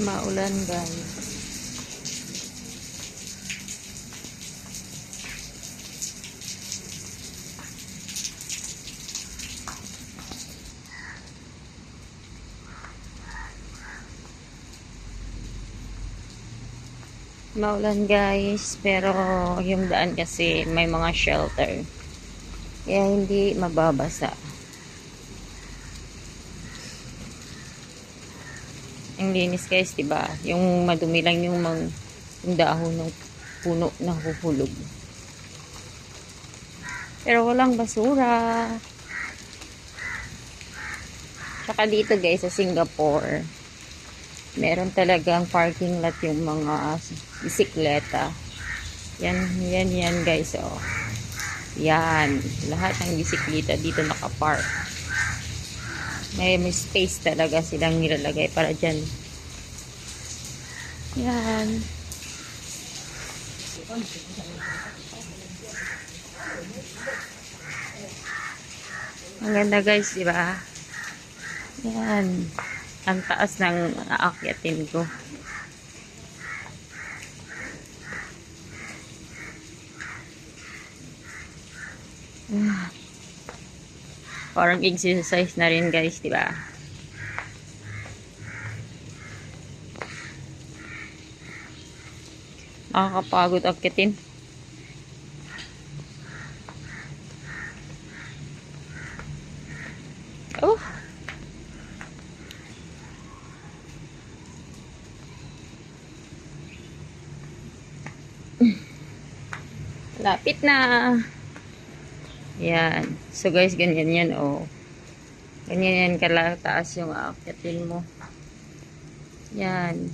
Maulan guys. Maulan guys, pero yung daan kasi may mga shelter. Kaya hindi mababasa. Ang linis guys, 'di ba? Yung madumi lang yung mang yung dahon ng puno na huhulog. Pero walang basura. Tsaka dito guys sa Singapore, meron talagang parking lot yung mga bisikleta. Yan, yan, yan guys, oh. Yan. Lahat ng bisikleta dito nakapark. May, may space talaga silang nilalagay para dyan. Yan. Ang ganda guys, di ba? Yan. Ang taas ng aakyatin ko. Ah. Parang exercise na rin guys, di ba? Nakakapagod akyatin. Oh. Lapit na. Yan. So guys, ganyan yan oh. Ganyan yan kalataas yung aakyatin mo. Yan.